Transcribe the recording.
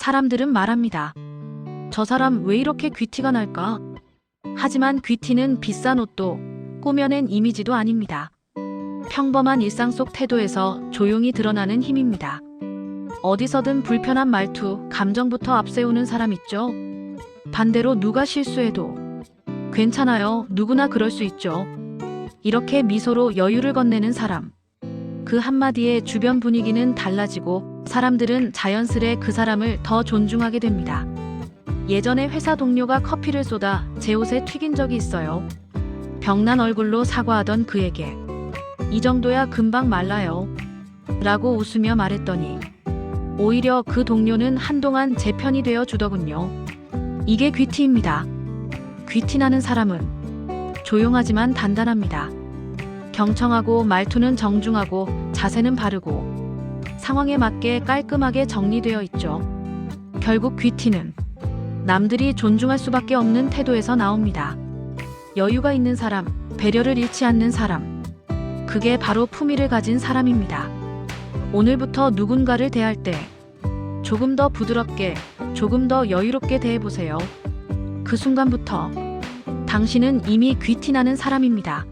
사람들은 말합니다. 저 사람 왜 이렇게 귀티가 날까? 하지만 귀티는 비싼 옷도 꾸며낸 이미지도 아닙니다. 평범한 일상 속 태도에서 조용히 드러나는 힘입니다. 어디서든 불편한 말투, 감정부터 앞세우는 사람 있죠? 반대로 누가 실수해도 괜찮아요. 누구나 그럴 수 있죠. 이렇게 미소로 여유를 건네는 사람. 그 한마디에 주변 분위기는 달라지고 사람들은 자연스레 그 사람을 더 존중하게 됩니다. 예전에 회사 동료가 커피를 쏟아 제 옷에 튀긴 적이 있어요. 병난 얼굴로 사과하던 그에게 이 정도야 금방 말라요. 라고 웃으며 말했더니 오히려 그 동료는 한동안 제 편이 되어 주더군요. 이게 귀티입니다. 귀티나는 사람은 조용하지만 단단합니다. 경청하고 말투는 정중하고 자세는 바르고 상황에 맞게 깔끔하게 정리되어 있죠. 결국 귀티는 남들이 존중할 수밖에 없는 태도에서 나옵니다. 여유가 있는 사람, 배려를 잃지 않는 사람. 그게 바로 품위를 가진 사람입니다. 오늘부터 누군가를 대할 때 조금 더 부드럽게, 조금 더 여유롭게 대해보세요. 그 순간부터 당신은 이미 귀티나는 사람입니다.